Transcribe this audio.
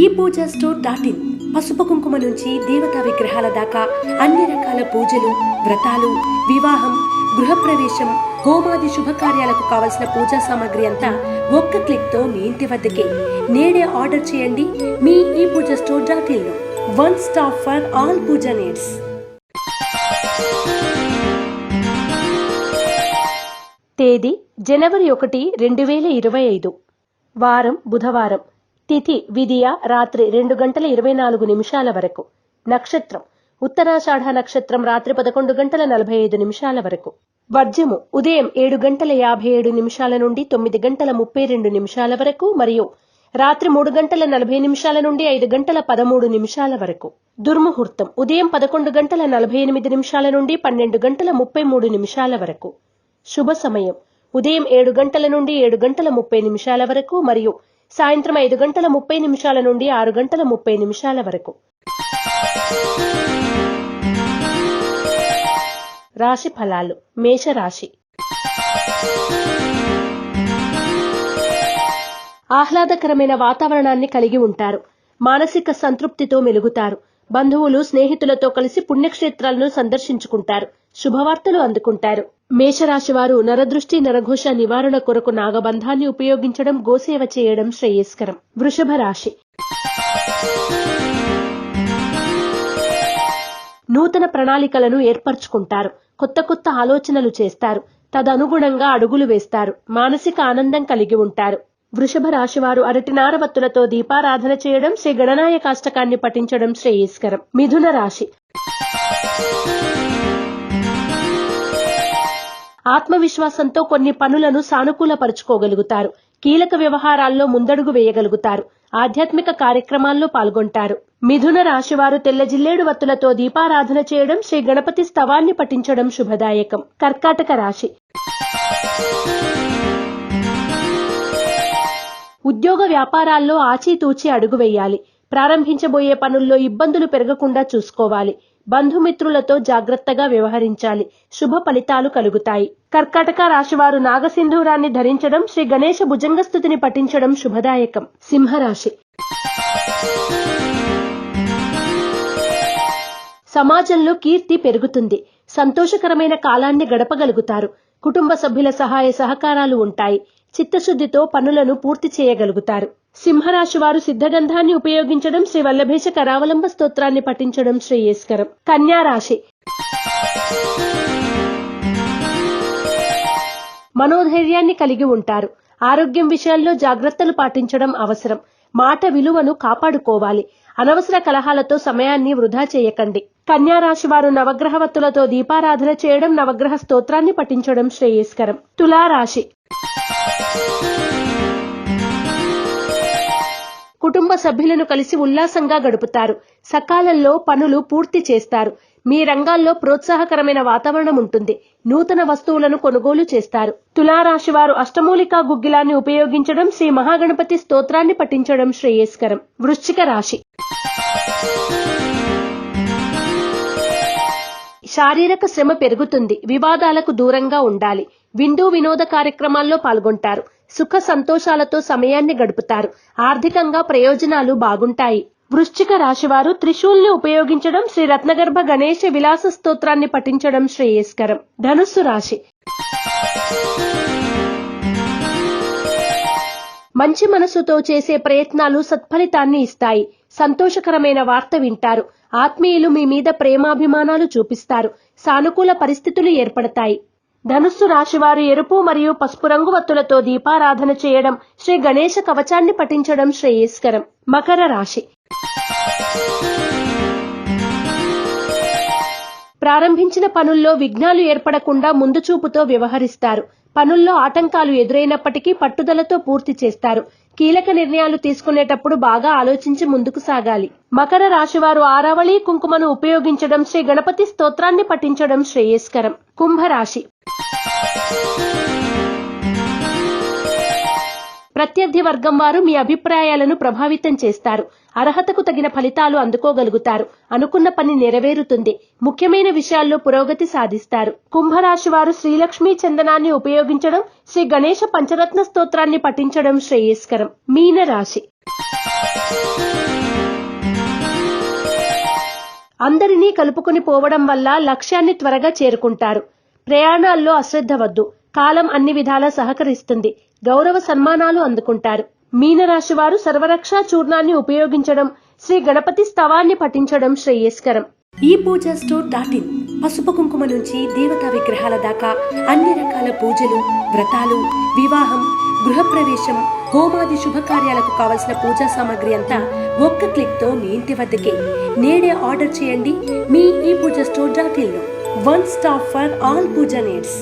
ఈ Pooja store dot in. పసుపు కుంకుమ నుంచి దేవతా విగ్రహాల దాకా అన్ని రకాల పూజలు వ్రతాలు వివాహం గృహప్రవేశం హోమాది శుభకార్యాలకు కావలసిన పూజా సామాగ్రి అంతా ఒక్క క్లిక్తో మీ ఇంటి వద్దకే. నేడే ఆర్డర్ చేయండి మీ ఈ Pooja store dot in one stop for all pooja needs. తేదీ జనవరి ఒకటి రెండు వేల ఇరవై ఐదు. వారం బుధవారం. తిథి విధియ రాత్రి రెండు గంటల ఇరవై నాలుగు నిమిషాల వరకు. నక్షత్రం. ఉత్తరాషాఢ నక్షత్రం రాత్రి పదకొండు గంటల నలభై ఐదు నిమిషాల వరకు. వర్జము. ఉదయం ఏడు గంటల యాభై ఏడు నిమిషాల నుండి తొమ్మిది గంటల ముప్పై రెండు నిమిషాల వరకు మరియు రాత్రి మూడు గంటల నలభై నిమిషాల నుండి ఐదు గంటల పదమూడు నిమిషాల వరకు. దుర్ముహూర్తం. ఉదయం పదకొండు గంటల నలభై ఎనిమిది నిమిషాల నుండి పన్నెండు గంటల ముప్పై మూడు నిమిషాల వరకు. శుభ సమయం. ఉదయం ఏడు గంటల నుండి ఏడు గంటల ముప్పై నిమిషాల వరకు మరియు సాయంత్రం ఐదు గంటల ముప్పై నిమిషాల నుండి ఆరు గంటల ముప్పై నిమిషాల వరకు. రాశి ఫలాలు. మేషరాశి. ఆహ్లాదకరమైన వాతావరణాన్ని కలిగి ఉంటారు. మానసిక సంతృప్తితో మెలుగుతారు. బంధువులు స్నేహితులతో కలిసి పుణ్యక్షేత్రాలను సందర్శించుకుంటారు. శుభవార్తలు అందుకుంటారు. మేషరాశి వారు నరదృష్టి నరఘోష నివారణ కొరకు నాగబంధాన్ని ఉపయోగించడం గోసేవ చేయడం శ్రేయస్కరం. వృషభ రాశి. నూతన ప్రణాళికలను ఏర్పరచుకుంటారు. కొత్త కొత్త ఆలోచనలు చేస్తారు. తదనుగుణంగా అడుగులు వేస్తారు. మానసిక ఆనందం కలిగి ఉంటారు. వృషభ రాశివారు అరటి నారవత్తులతో దీపారాధన చేయడం శ్రీ గణనాయ కాష్టకాన్ని పఠించడం శ్రేయస్కరం. మిథున రాశి. ఆత్మవిశ్వాసంతో కొన్ని పనులను సానుకూలపరుచుకోగలుగుతారు. కీలక వ్యవహారాల్లో ముందడుగు వేయగలుగుతారు. ఆధ్యాత్మిక కార్యక్రమాల్లో పాల్గొంటారు. మిథున రాశివారు తెల్ల జిల్లేడు వత్తులతో దీపారాధన చేయడం శ్రీ గణపతి స్తవాన్ని పఠించడం శుభదాయకం. కర్కాటక రాశి. ఉద్యోగ వ్యాపారాల్లో ఆచితూచి అడుగు వేయాలి. ప్రారంభించబోయే పనుల్లో ఇబ్బందులు పెరగకుండా చూసుకోవాలి. బంధుమిత్రులతో జాగ్రత్తగా వ్యవహరించాలి. శుభ ఫలితాలు కలుగుతాయి. కర్కాటక రాశివారు నాగసింధూరాన్ని ధరించడం శ్రీ గణేశ భుజంగస్థుతిని పఠించడం శుభదాయకం. సింహరాశి సమాజంలో కీర్తి పెరుగుతుంది. సంతోషకరమైన కాలాన్ని గడపగలుగుతారు. కుటుంబ సభ్యుల సహాయ సహకారాలు ఉంటాయి. చిత్తశుద్ధితో పనులను పూర్తి చేయగలుగుతారు. సింహరాశి వారు సిద్ధగంధాన్ని ఉపయోగించడం శ్రీ వల్లభేష కరావలంబ స్తోత్రాన్ని పఠించడం శ్రేయస్కరం. కన్యా రాశి. మనోధైర్యాన్ని కలిగి ఉంటారు. ఆరోగ్యం విషయాల్లో జాగ్రత్తలు పాటించడం అవసరం. మాట విలువను కాపాడుకోవాలి. అనవసర కలహాలతో సమయాన్ని వృధా చేయకండి. కన్యా రాశి వారు నవగ్రహవత్తులతో దీపారాధన చేయడం నవగ్రహ స్తోత్రాన్ని పఠించడం శ్రేయస్కరం. తులారాశి. కుటుంబ సభ్యులను కలిసి ఉల్లాసంగా గడుపుతారు. సకాలంలో పనులు పూర్తి చేస్తారు. మీ రంగాల్లో ప్రోత్సాహకరమైన వాతావరణం ఉంటుంది. నూతన వస్తువులను కొనుగోలు చేస్తారు. తులారాశి వారు అష్టమూలికా గుగ్గిలాన్ని ఉపయోగించడం శ్రీ మహాగణపతి స్తోత్రాన్ని పఠించడం శ్రేయస్కరం. వృశ్చిక రాశి. శారీరక శ్రమ పెరుగుతుంది. వివాదాలకు దూరంగా ఉండాలి. విందు వినోద కార్యక్రమాల్లో పాల్గొంటారు. సుఖ సంతోషాలతో సమయాన్ని గడుపుతారు. ఆర్థికంగా ప్రయోజనాలు బాగుంటాయి. వృశ్చిక రాశివారు త్రిశూల్ని ఉపయోగించడం శ్రీ రత్నగర్భ గణేశ విలాస స్తోత్రాన్ని పఠించడం శ్రేయస్కరం. ధనుస్సు రాశి. మంచి మనసుతో చేసే ప్రయత్నాలు సత్ఫలితాన్ని ఇస్తాయి. సంతోషకరమైన వార్త వింటారు. ఆత్మీయులు మీ మీద ప్రేమాభిమానాలు చూపిస్తారు. సానుకూల పరిస్థితులు ఏర్పడతాయి. ధనుస్సు రాశివారు ఎరుపు మరియు పసుపు రంగు వత్తులతో దీపారాధన చేయడం శ్రీ గణేశ కవచాన్ని పఠించడం శ్రేయస్కరం. మకర రాశి. ప్రారంభించిన పనుల్లో విఘ్నాలు ఏర్పడకుండా ముందు చూపుతో వ్యవహరిస్తారు. పనుల్లో ఆటంకాలు ఎదురైనప్పటికీ పట్టుదలతో పూర్తి చేస్తారు. కీలక నిర్ణయాలు తీసుకునేటప్పుడు బాగా ఆలోచించి ముందుకు సాగాలి. మకర రాశివారు ఆరావళి కుంకుమను ఉపయోగించడం శ్రీ గణపతి స్తోత్రాన్ని పఠించడం శ్రేయస్కరం. కుంభరాశి. ప్రత్యర్థి వర్గం వారు మీ అభిప్రాయాలను ప్రభావితం చేస్తారు. అర్హతకు తగిన ఫలితాలు అందుకోగలుగుతారు. అనుకున్న పని నెరవేరుతుంది. ముఖ్యమైన విషయాల్లో పురోగతి సాధిస్తారు. కుంభరాశి వారు శ్రీలక్ష్మి చందనాన్ని ఉపయోగించడం శ్రీ గణేష పంచరత్న స్తోత్రాన్ని పఠించడం శ్రేయస్కరం. మీన రాశి అందరినీ కలుపుకుని పోవడం వల్ల లక్ష్యాన్ని త్వరగా చేరుకుంటారు. ప్రయాణాల్లో అశ్రద్ధ వద్దు. కాలం అన్ని విధాలా సహకరిస్తుంది. గౌరవ సన్మానాలు అందుకుంటారు. మీనరాశి వారు సర్వరక్షా చూర్ణాన్ని ఉపయోగించడం శ్రీ గణపతి స్తవాన్ని పఠించడం శ్రేయస్కరం. ఈ పూజ స్టోర్ డాట్ ఇన్. పసుపు కుంకుమ నుంచి దేవతా విగ్రహాల దాకా అన్ని రకాల పూజలు వ్రతాలు వివాహం గృహప్రవేశం హోమాది శుభకార్యాలకు కావలసిన పూజా సామాగ్రి అంతా ఒక్క క్లిక్తో మీ ఇంటి వద్దకే. నేడే ఆర్డర్ చేయండి మీ ఈ Pooja store dot in one stop for all pooja needs.